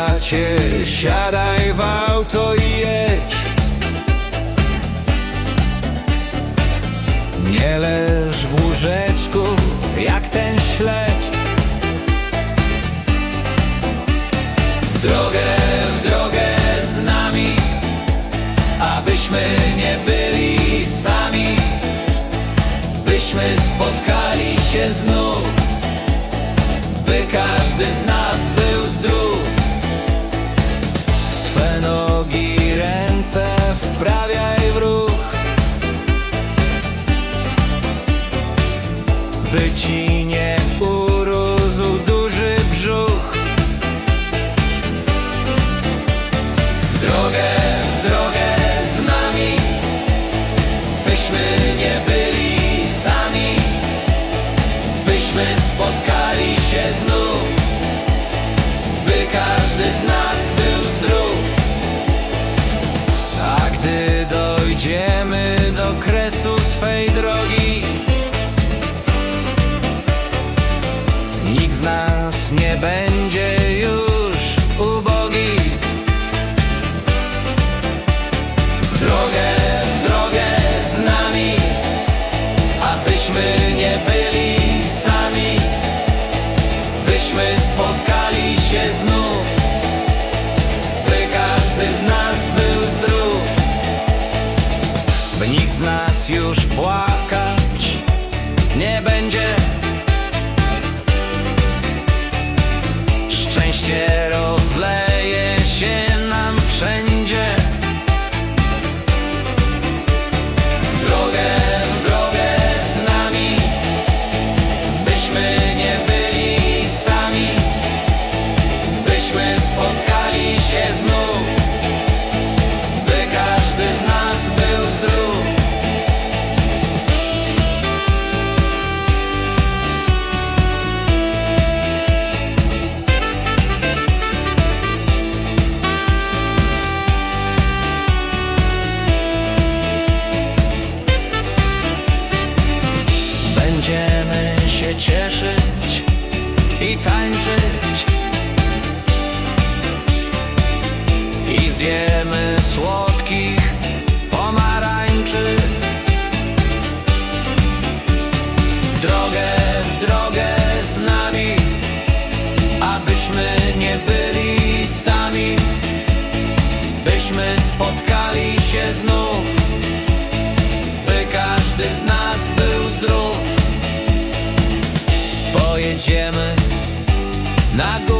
bracie, siadaj w auto się znów By każdy z nas był zdrów. A gdy dojdziemy do kresu swej drogi Nikt z nas nie będzie Byśmy spotkali się znów By każdy z nas był zdrów. By nikt z nas już płakać nie będzie. Szczęście nie byli sami Byśmy spotkali się znów By każdy z nas był zdrów. Pojedziemy na górę.